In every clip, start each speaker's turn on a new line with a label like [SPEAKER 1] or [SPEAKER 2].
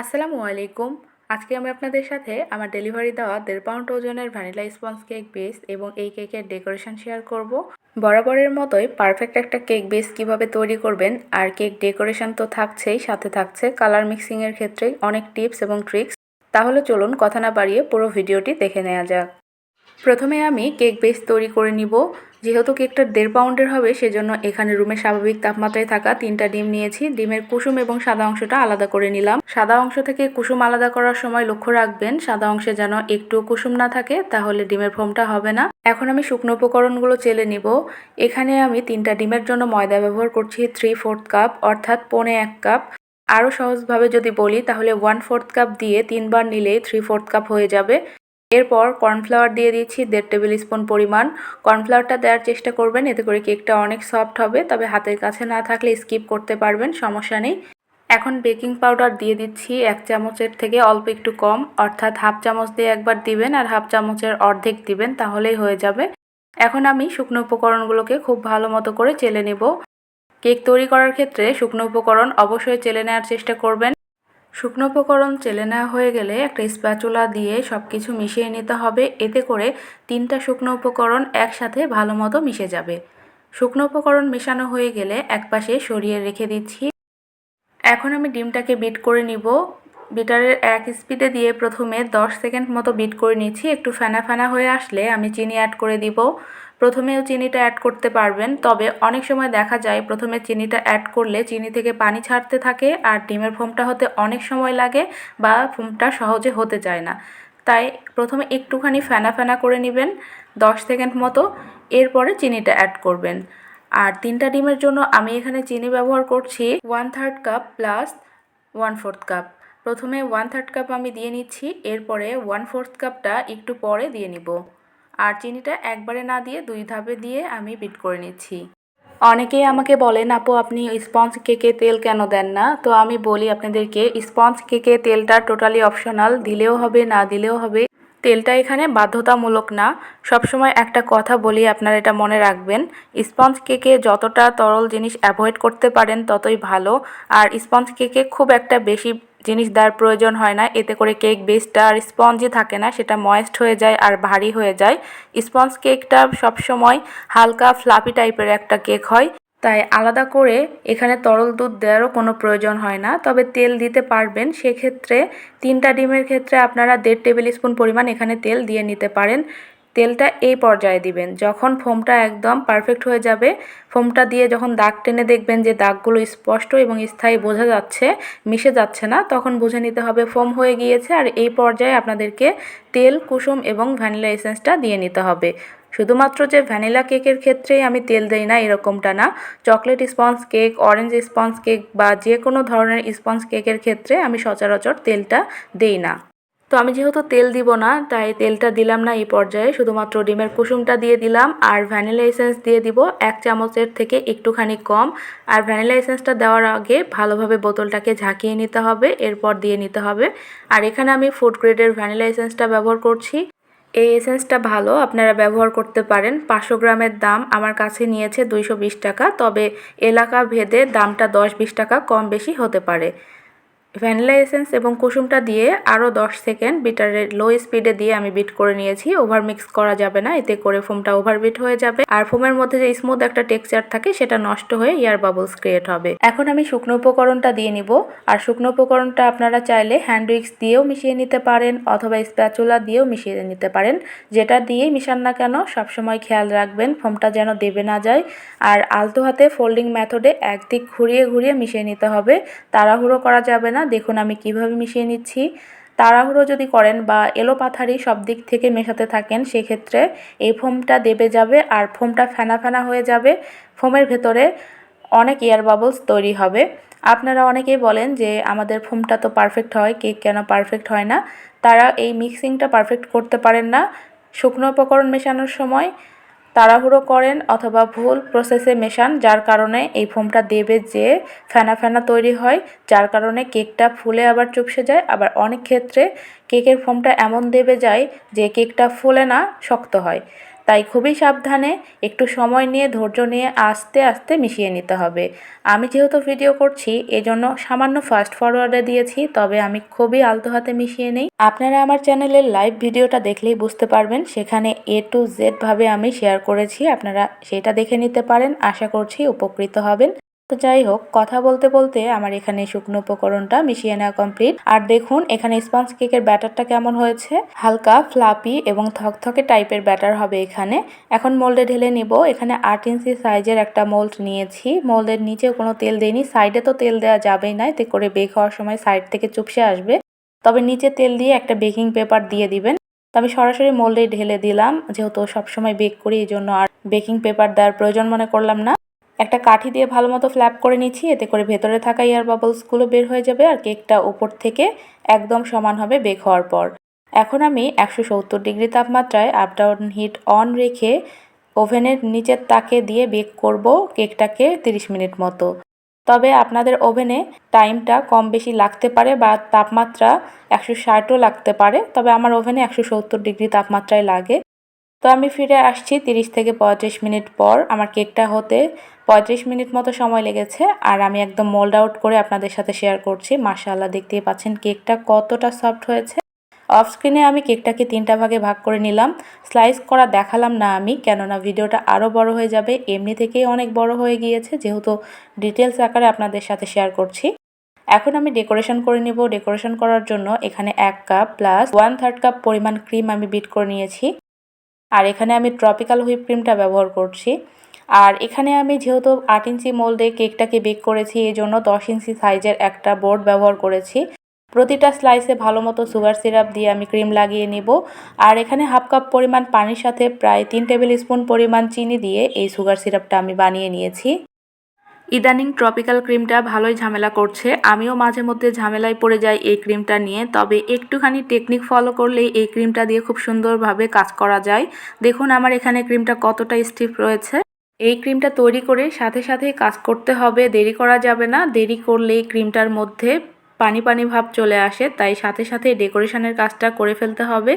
[SPEAKER 1] আসসালামু আলাইকুম। আজকে আমি আপনাদের সাথে আমার ডেলিভারি দেওয়া দেড় পাউন্ড ওজনের ভ্যানিলা স্পঞ্জ কেক বেস এবং এই কেকের ডেকোরেশন শেয়ার করব। বরাবরের মতোই পারফেক্ট একটা কেক বেস কীভাবে তৈরি করবেন আর কেক ডেকোরেশন তো থাকছেই, সাথে থাকছে কালার মিক্সিংয়ের ক্ষেত্রে অনেক টিপস এবং ট্রিক্স তাহলে চলুন কথা না বাড়িয়ে পুরো ভিডিওটি দেখে নেওয়া যাক। প্রথমে আমি কেক বেস তৈরি করে নিব। যেহেতু কেকটা দেড় পাউন্ডের হবে, সেজন্য এখানে রুমে স্বাভাবিক তাপমাত্রায় থাকা তিনটা ডিম নিয়েছি। ডিমের কুসুম এবং সাদা অংশটা আলাদা করে নিলাম। সাদা অংশ থেকে কুসুম আলাদা করার সময় লক্ষ্য রাখবেন, সাদা অংশে যেন একটু কুসুম না থাকে, তাহলে ডিমের ফোমটা হবে না। এখন আমি শুকনো উপকরণগুলো চেলে নিব। এখানে আমি তিনটা ডিমের জন্য ময়দা ব্যবহার করছি থ্রি ফোর্থ কাপ অর্থাৎ পৌনে এক কাপ আরও সহজভাবে যদি বলি, তাহলে ওয়ান ফোর্থ কাপ দিয়ে তিনবার নিলেই থ্রি ফোর্থ কাপ হয়ে যাবে। এরপর কর্নফ্লাওয়ার দিয়ে দিচ্ছি দেড় টেবিল স্পুন পরিমাণ। কর্নফ্লাওয়ারটা দেওয়ার চেষ্টা করবেন, এতে করে কেকটা অনেক সফট হবে, তবে হাতের কাছে না থাকলে স্কিপ করতে পারবেন, সমস্যা নেই। এখন বেকিং পাউডার দিয়ে দিচ্ছি এক চামচের থেকে অল্প একটু কম, অর্থাৎ হাফ চামচ দিয়ে একবার দিবেন আর হাফ চামচের অর্ধেক দিবেন, তাহলেই হয়ে যাবে। এখন আমি শুকনো উপকরণগুলোকে খুব ভালো মতো করে চেলে নেব। কেক তৈরি করার ক্ষেত্রে শুকনো উপকরণ অবশ্যই চেলে নেওয়ার চেষ্টা করবেন। শুকনো উপকরণ চেলে নেওয়া হয়ে গেলে একটা স্প্যাচুলা দিয়ে সব কিছু মিশিয়ে নিতে হবে। এতে করে তিনটা শুকনো উপকরণ একসাথে ভালো মতো মিশে যাবে। শুকনো উপকরণ মেশানো হয়ে গেলে একপাশে সরিয়ে রেখে দিচ্ছি। এখন আমি ডিমটাকে বিট করে নিব। বিটারের এক স্পিডে দিয়ে প্রথমে 10 সেকেন্ড মতো বিট করে নিচ্ছি। একটু ফেনা ফেনা হয়ে আসলে আমি চিনি অ্যাড করে দিব। প্রথমেও চিনিটা অ্যাড করতে পারবেন, তবে অনেক সময় দেখা যায় প্রথমে চিনিটা অ্যাড করলে চিনি থেকে পানি ছাড়তে থাকে আর ডিমের ফোমটা হতে অনেক সময় লাগে বা ফোমটা সহজে হতে চায় না। তাই প্রথমে একটুখানি ফেনা ফেনা করে নেবেন দশ সেকেন্ড মতো, এরপরে চিনিটা অ্যাড করবেন। আর তিনটা ডিমের জন্য আমি এখানে চিনি ব্যবহার করছি one third cup plus one fourth cup প্রথমে ওয়ান থার্ড কাপ আমি দিয়ে নিচ্ছি, এরপরে ওয়ান ফোর্থ কাপটা একটু পরে দিয়ে নিব। আর চিনিটা একবারে না দিয়ে দুই ধাপে দিয়ে আমি বিট করে নিচ্ছি। অনেকেই আমাকে বলেন, আপু, আপনি স্পঞ্জ কেকে তেল কেন দেন না? তো আমি বলি আপনাদেরকে স্পঞ্জ কেকে তেলটা টোটালি অপশনাল দিলেও হবে, না দিলেও হবে। তেলটা এখানে বাধ্যতামূলক না। সবসময় একটা কথা বলি, আপনারা এটা মনে রাখবেন। স্পঞ্জ কেকে যতটা তরল জিনিস অ্যাভয়েড করতে পারেন, ততই ভালো। আর স্পঞ্জ কেকে খুব একটা বেশি জিনিস দেওয়ার প্রয়োজন হয় না। এতে করে কেক বেসটা আর স্পঞ্জই থাকে না, সেটা ময়েস্ট হয়ে যায় আর ভারী হয়ে যায়। স্পঞ্জ কেকটা সবসময় হালকা ফ্লাপি টাইপের একটা কেক হয়। তাই আলাদা করে এখানে তরল দুধ দেওয়ারও কোনো প্রয়োজন হয় না। তবে তেল দিতে পারবেন, সেক্ষেত্রে তিনটা ডিমের ক্ষেত্রে আপনারা দেড় টেবিল স্পুন পরিমাণ এখানে তেল দিয়ে নিতে পারেন। তেলটা এই পর্যায়ে দিবেন। যখন ফোমটা একদম পারফেক্ট হয়ে যাবে, ফোমটা দিয়ে যখন দাগ টেনে দেখবেন যে দাগগুলো স্পষ্ট এবং স্থায়ী বোঝা যাচ্ছে, মিশে যাচ্ছে না, তখন বুঝে নিতে হবে ফোম হয়ে গিয়েছে আর এই পর্যায়ে আপনাদেরকে তেল, কুসুম এবং ভ্যানিলা এসেন্সটা দিয়ে নিতে হবে। শুধুমাত্র যে ভ্যানিলা কেকের ক্ষেত্রেই আমি তেল দেই না, এরকমটা না। Chocolate sponge cake, orange sponge cake বা যে কোনো ধরনের স্পঞ্জ কেকের ক্ষেত্রে আমি সচরাচর তেলটা দেই না। তো আমি যেহেতু তেল দিব না, তাই তেলটা দিলাম না এই পর্যায়ে। শুধুমাত্র ডিমের কুসুমটা দিয়ে দিলাম আর ভ্যানিলা এসেন্স দিয়ে দিব এক চামচের থেকে একটুখানি কম। আর ভ্যানিলা এসেন্সটা দেওয়ার আগে ভালোভাবে বোতলটাকে ঝাঁকিয়ে নিতে হবে, এরপর দিয়ে নিতে হবে। আর এখানে আমি ফুড গ্রেডের ভ্যানিলা এসেন্সটা ব্যবহার করছি। এই এসেন্সটা ভালো, আপনারা ব্যবহার করতে পারেন। পাঁচশো গ্রামের দাম আমার কাছে নিয়েছে দুইশো বিশ টাকা, তবে এলাকা ভেদে দামটা দশ বিশ টাকা কম বেশি হতে পারে। ভ্যানিলা এসেন্স এবং কুসুমটা দিয়ে আরও দশ সেকেন্ড বিটারের লো স্পিডে দিয়ে আমি বিট করে নিয়েছি। ওভার মিক্স করা যাবে না, এতে করে ফোমটা ওভার বিট হয়ে যাবে। আর ফোমের মধ্যে যে স্মুথ একটা টেক্সচার থাকে, সেটা নষ্ট হয়ে ইয়ার বাবলস ক্রিয়েট হবে। এখন আমি শুকনো উপকরণটা দিয়ে নিব। আর শুকনো উপকরণটা আপনারা চাইলে হ্যান্ড উইক্স দিয়েও মিশিয়ে নিতে পারেন অথবা স্প্যাচুলা দিয়েও মিশিয়ে নিতে পারেন। যেটা দিয়েই মিশান না কেন, সবসময় খেয়াল রাখবেন ফোমটা যেন দেবে না যায়। আর আলতো হাতে ফোল্ডিং মেথডে একদিক ঘুরিয়ে ঘুরিয়ে মিশিয়ে নিতে হবে। তাড়াহুড়ো করা যাবে না দেখুন আমি কীভাবে মিশিয়ে নিচ্ছি। তাড়াহুড়ো যদি করেন বা এলোপাথারি সব দিক থেকে মেশাতে থাকেন, সেক্ষেত্রে এই ফোমটা দেবে যাবে আর ফোমটা ফেনা ফেনা হয়ে যাবে। ফোমের ভেতরে অনেক এয়ার বাবলস তৈরি হবে। আপনারা অনেকেই বলেন যে, আমাদের ফোমটা তো পারফেক্ট হয়, কেক কেন পারফেক্ট হয় না? তারা এই মিক্সিংটা পারফেক্ট করতে পারেন না। শুকনো উপকরণ মেশানোর সময় তাড়াহুড়ো করেন অথবা ভুল প্রসেসে মেশান, যার কারণে এই ফোমটা দেবে যে ফেনা ফেনা তৈরি হয়, যার কারণে কেকটা ফুলে আবার চুপসে যায়। আবার অনেক ক্ষেত্রে কেকের ফোমটা এমন দেবে যায় যে কেকটা ফুলে না, শক্ত হয়। তাই খুবই সাবধানে একটু সময় নিয়ে ধৈর্য নিয়ে আস্তে আস্তে মিশিয়ে নিতে হবে। আমি যেহেতু ভিডিও করছি, এজন্য সামান্য ফাস্ট ফরওয়ার্ডে দিয়েছি, তবে আমি খুবই আলতো হাতে মিশিয়ে নিই। আপনারা আমার চ্যানেলের লাইভ ভিডিওটা দেখলেই বুঝতে পারবেন, সেখানে এ টু জেড ভাবে আমি শেয়ার করেছি, আপনারা সেটা দেখে নিতে পারেন, আশা করছি উপকৃত হবেন। তো যাই হোক, কথা বলতে বলতে আমার এখানে শুকনো উপকরণটা মিশিয়ে নেওয়া কমপ্লিট আর দেখুন, এখানে স্পঞ্জ কেকের ব্যাটারটা কেমন হয়েছে? হালকা ফ্লাপি এবং থকথকে টাইপের ব্যাটার হবে এখানে। এখন মোল্ডে ঢেলে নিব। এখানে আট ইঞ্চি সাইজের একটা মোল্ড নিয়েছি। মোল্ডের নিচে কোনো তেল দেয়নি সাইডে তো তেল দেওয়া যাবেই না। এতে করে বেক হওয়ার সময় সাইড থেকে চুপসে আসবে। তবে নিচে তেল দিয়ে একটা বেকিং পেপার দিয়ে দিবেন। আমি সরাসরি মোল্ডে ঢেলে দিলাম। যেহেতু সবসময় বেক করি, এই জন্য আর বেকিং পেপার দেওয়ার প্রয়োজন মনে করলাম না। একটা কাঠি দিয়ে ভালো মতো ফ্ল্যাপ করে নিচ্ছি, এতে করে ভেতরে থাকা এয়ার বাবলসগুলো বের হয়ে যাবে আর কেকটা উপর থেকে একদম সমান হবে বেক হওয়ার পর। এখন আমি একশো সত্তর ডিগ্রি তাপমাত্রায় আপ ডাউন হিট অন রেখে ওভেনের নিচের তাকে দিয়ে বেক করব কেকটাকে 30 মিনিট মতো। তবে আপনাদের ওভেনে টাইমটা কম বেশি লাগতে পারে বা তাপমাত্রা একশো ষাটও লাগতে পারে, তবে আমার ওভেনে একশো সত্তর ডিগ্রি তাপমাত্রায় লাগে। তো আমি ফিরে আসছি তিরিশ থেকে পঁয়ত্রিশ মিনিট পর, আমার কেকটা হতে পঁয়ত্রিশ মিনিট মতো সময় লেগেছে আর আমি একদম মোল্ড আউট করে আপনাদের সাথে শেয়ার করছি। মাশাআল্লাহ, দেখতেই পাচ্ছেন কেকটা কতটা সফট হয়েছে। অফ স্ক্রিনে আমি কেকটাকে তিনটা ভাগে ভাগ করে নিলাম। স্লাইস করা দেখালাম না আমি, কেননা ভিডিওটা আরও বড় হয়ে যাবে। এমনি থেকেই অনেক বড় হয়ে গিয়েছে, যেহেতু ডিটেলস আকারে আপনাদের সাথে শেয়ার করছি। এখন আমি ডেকোরেশন করে নিব। ডেকোরেশন করার জন্য এখানে এক cup plus one third cup পরিমাণ ক্রিম আমি বিট করে নিয়েছি। আর এখানে আমি ট্রপিক্যাল হুইপ ক্রিমটা ব্যবহার করছি। আর এখানে আমি যেহেতু আট ইঞ্চি মোল্ডে কেকটাকে বেক করেছি এই জন্য দশ ইঞ্চি সাইজের একটা বোর্ড ব্যবহার করেছি। প্রতিটা স্লাইসে ভালো মতো সুগার সিরাপ দিয়ে আমি ক্রিম লাগিয়ে নিব। আর এখানে হাফ কাপ পরিমাণ পানির সাথে প্রায় তিন টেবিল স্পুন পরিমাণ চিনি দিয়ে এই সুগার সিরাপটা আমি বানিয়ে নিয়েছি। ইদানিং ট্রপিক্যাল ক্রিমটা ভালোই ঝামেলা করছে। আমিও মাঝে মধ্যে ঝামেলায় পড়ে যাই এই ক্রিমটা নিয়ে। তবে একটুখানি টেকনিক ফলো করলেই এই ক্রিমটা দিয়ে খুব সুন্দরভাবে কাজ করা যায়। দেখুন আমার এখানে ক্রিমটা কতটা স্টিফ রয়েছে। এই ক্রিমটা তৈরি করে সাথে সাথে কাজ করতে হবে, দেরি করা যাবে না। দেরি করলেই ক্রিমটার মধ্যে পানি পানি ভাব চলে আসে, তাই সাথে সাথে ডেকোরেশনের কাজটা করে ফেলতে হবে।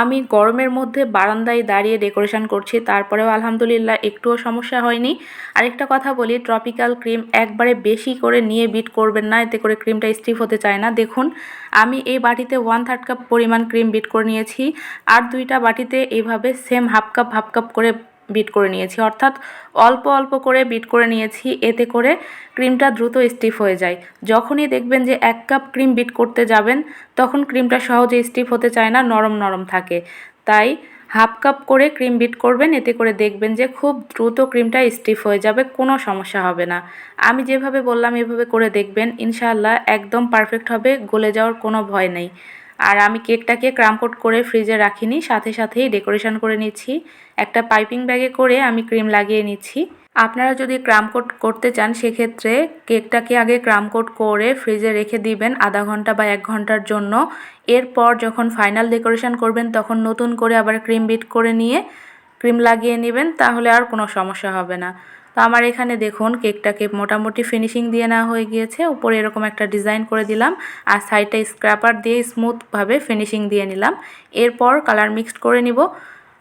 [SPEAKER 1] আমি গরমের মধ্যে বারান্দায় দাঁড়িয়ে ডেকোরেশন করছি, তারপরেও আলহামদুলিল্লাহ একটুও সমস্যা হয়নি। আরেকটা কথা বলি, ট্রপিক্যাল ক্রিম একবারে বেশি করে নিয়ে বিট করবেন না, এতে করে ক্রিমটা স্টিফ হতে চায় না। দেখুন, আমি এই বাটিতে ওয়ান থার্ড কাপ পরিমাণ ক্রিম বিট করে নিয়েছি, আর দুইটা বাটিতে এভাবে same half cup half cup করে বিট করে নিয়েছি। অর্থাৎ অল্প অল্প করে বিট করে নিয়েছি, এতে করে ক্রিমটা দ্রুত স্টিফ হয়ে যায়। যখনই দেখবেন যে এক কাপ ক্রিম বিট করতে যাবেন, তখন ক্রিমটা সহজে স্টিফ হতে চায় না, নরম নরম থাকে। তাই হাফ কাপ করে ক্রিম বিট করবেন, এতে করে দেখবেন যে খুব দ্রুত ক্রিমটা স্টিফ হয়ে যাবে, কোনো সমস্যা হবে না। আমি যেভাবে বললাম, এভাবে করে দেখবেন, ইনশাআল্লাহ একদম পারফেক্ট হবে, গলে যাওয়ার কোনো ভয় নেই। আর আমি কেকটাকে ক্রামকোট করে ফ্রিজে রাখিনি, সাথে সাথেই ডেকোরেশন করে নিচ্ছি। একটা পাইপিং ব্যাগে করে আমি ক্রিম লাগিয়ে নিচ্ছি। আপনারা যদি ক্রামকোট করতে চান, সেক্ষেত্রে কেকটাকে আগে ক্রামকোট করে ফ্রিজে রেখে দিবেন আধা ঘণ্টা বা এক ঘণ্টার জন্য। এরপর যখন ফাইনাল ডেকোরেশন করবেন, তখন নতুন করে আবার ক্রিম বিট করে নিয়ে ক্রিম লাগিয়ে নেবেন, তাহলে আর কোনো সমস্যা হবে না। তো আমার এখানে দেখুন কেকটাকে মোটামুটি ফিনিশিং দিয়ে নেওয়া হয়ে গিয়েছে। উপরে এরকম একটা ডিজাইন করে দিলাম আর সাইডটা স্ক্র্যাপার দিয়ে স্মুথভাবে ফিনিশিং দিয়ে নিলাম। এরপর কালার মিক্সড করে নিব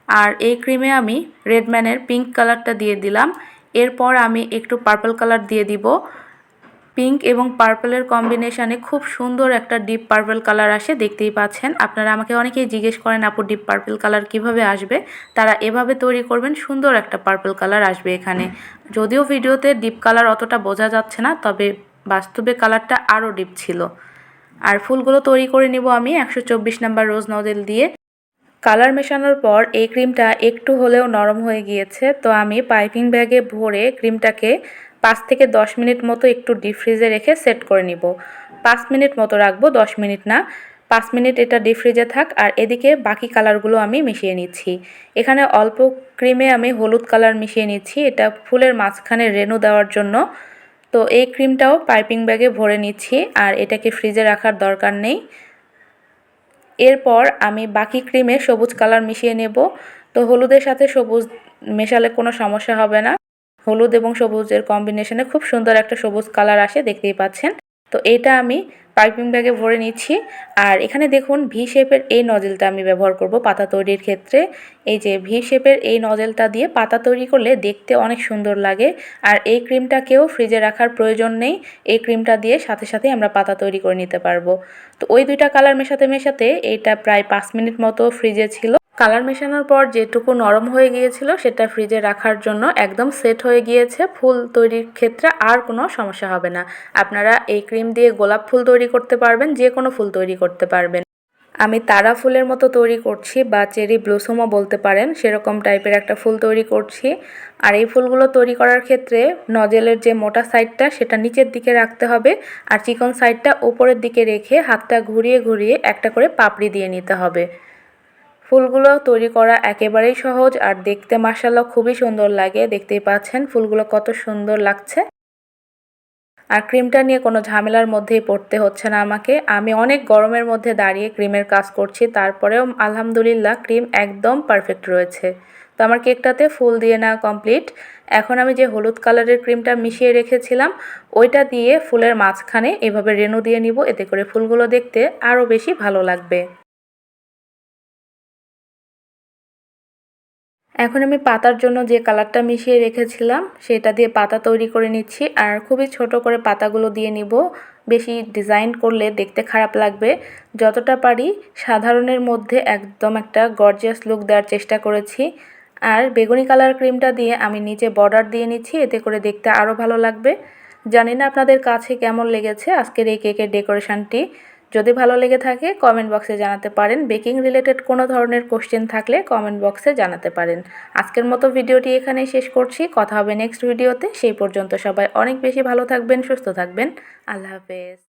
[SPEAKER 1] আর এই ক্রিমে আমি রেডম্যানের পিঙ্ক কালারটা দিয়ে দিলাম। এরপর আমি একটু পার্পল কালার দিয়ে দিব। পিঙ্ক এবং পার্পলের কম্বিনেশানে খুব সুন্দর একটা ডিপ পার্পল কালার আসে, দেখতেই পাচ্ছেন। আপনারা আমাকে অনেকেই জিজ্ঞেস করেন, আপু, ডিপ পার্পল কালার কীভাবে আসবে? তারা এভাবে তৈরি করবেন, সুন্দর একটা পার্পল কালার আসবে এখানে। যদিও ভিডিওতে ডিপ কালার অতটা বোঝা যাচ্ছে না, তবে বাস্তবে কালারটা আরও ডিপ ছিল। আর ফুলগুলো তৈরি করে নিব আমি একশো চব্বিশ নাম্বার রোজ নজেল দিয়ে। কালার মেশানোর পর এই ক্রিমটা একটু হলেও নরম হয়ে গিয়েছে, তো আমি পাইপিং ব্যাগে ভরে ক্রিমটাকে পাঁচ থেকে দশ মিনিট মতো একটু ডিপ ফ্রিজে রেখে সেট করে নিব। পাঁচ মিনিট মতো রাখব, দশ মিনিট না। পাঁচ মিনিট এটা ডিপ ফ্রিজে থাক আর এদিকে বাকি কালারগুলো আমি মিশিয়ে নিচ্ছি। এখানে অল্প ক্রিমে আমি হলুদ কালার মিশিয়ে নিচ্ছি। এটা ফুলের মাঝখানে রেনু দেওয়ার জন্য। তো এই ক্রিমটাও পাইপিং ব্যাগে ভরে নিচ্ছি আর এটাকে ফ্রিজে রাখার দরকার নেই। এরপর আমি বাকি ক্রিমে সবুজ কালার মিশিয়ে নেব। তো হলুদের সাথে সবুজ মেশালে কোনো সমস্যা হবে না। হলুদ এবং সবুজের কম্বিনেশনে খুব সুন্দর একটা সবুজ কালার আসে, দেখতেই পাচ্ছেন। তো এটা আমি পাইপিং ব্যাগে ভরে নিচ্ছি। আর এখানে দেখুন ভি শেপের এই নজেলটা আমি ব্যবহার করব পাতা তৈরির ক্ষেত্রে। এই যে ভি শেপের এই নজেলটা দিয়ে পাতা তৈরি করলে দেখতে অনেক সুন্দর লাগে। আর এই ক্রিমটাকেও ফ্রিজে রাখার প্রয়োজন নেই। এই ক্রিমটা দিয়ে সাথে সাথে আমরা পাতা তৈরি করে নিতে পারব। তো ওই দুইটা কালার মেশাতে মেশাতে এইটা প্রায় পাঁচ মিনিট মতো ফ্রিজে ছিল। কালার মেশানোর পর যেটুকু নরম হয়ে গিয়েছিল সেটা ফ্রিজে রাখার জন্য একদম সেট হয়ে গিয়েছে। ফুল তৈরির ক্ষেত্রে আর কোনো সমস্যা হবে না। আপনারা এই ক্রিম দিয়ে গোলাপ ফুল তৈরি করতে পারবেন, যে কোনো ফুল তৈরি করতে পারবেন। আমি তারা ফুলের মতো তৈরি করছি বা চেরি ব্লুসমও বলতে পারেন, সেরকম টাইপের একটা ফুল তৈরি করছি। আর এই ফুলগুলো তৈরি করার ক্ষেত্রে নজেলের যে মোটা সাইডটা, সেটা নিচের দিকে রাখতে হবে। আর চিকন সাইডটা উপরের দিকে রেখে হাতটা ঘুরিয়ে ঘুরিয়ে একটা করে পাপড়ি দিয়ে নিতে হবে। ফুলগুলো তৈরি করা একেবারেই সহজ আর দেখতে মাসাল্লাহ খুবই সুন্দর লাগে। দেখতেই পাচ্ছেন ফুলগুলো কত সুন্দর লাগছে। আর ক্রিমটা নিয়ে কোনো ঝামেলার মধ্যেই পড়তে হচ্ছে না আমাকে। আমি অনেক গরমের মধ্যে দাঁড়িয়ে ক্রিমের কাজ করছি, তারপরেও আলহামদুলিল্লাহ ক্রিম একদম পারফেক্ট রয়েছে। তো আমার কেকটাতে ফুল দিয়ে নেওয়া কমপ্লিট। এখন আমি যে হলুদ কালারের ক্রিমটা মিশিয়ে রেখেছিলাম, ওইটা দিয়ে ফুলের মাঝখানে এভাবে রেনু দিয়ে নিব, এতে করে ফুলগুলো দেখতে আরও বেশি ভালো লাগবে। এখন আমি পাতার জন্য যে কালারটা মিশিয়ে রেখেছিলাম, সেটা দিয়ে পাতা তৈরি করে নিচ্ছি। আর খুবই ছোট করে পাতাগুলো দিয়ে নিব। বেশি ডিজাইন করলে দেখতে খারাপ লাগবে। যতটা পারি সাধারণের মধ্যে একদম একটা গর্জিয়াস লুক দেওয়ার চেষ্টা করেছি। আর বেগুনি কালার ক্রিমটা দিয়ে আমি নিচে বর্ডার দিয়ে নিচ্ছি, এতে করে দেখতে আরও ভালো লাগবে। জানি না আপনাদের কাছে কেমন লেগেছে আজকের এই কেকের ডেকোরেশনটি। যদি ভালো লেগে থাকে কমেন্ট বক্সে জানাতে পারেন। বেকিং রিলেটেড কোনো ধরনের কোশ্চেন থাকলে কমেন্ট বক্সে জানাতে পারেন। আজকের মতো ভিডিওটি এখানে শেষ করছি। কথা হবে নেক্সট ভিডিওতে সেই পর্যন্ত সবাই অনেক বেশি ভালো থাকবেন, সুস্থ থাকবেন। আল্লাহ হাফেজ।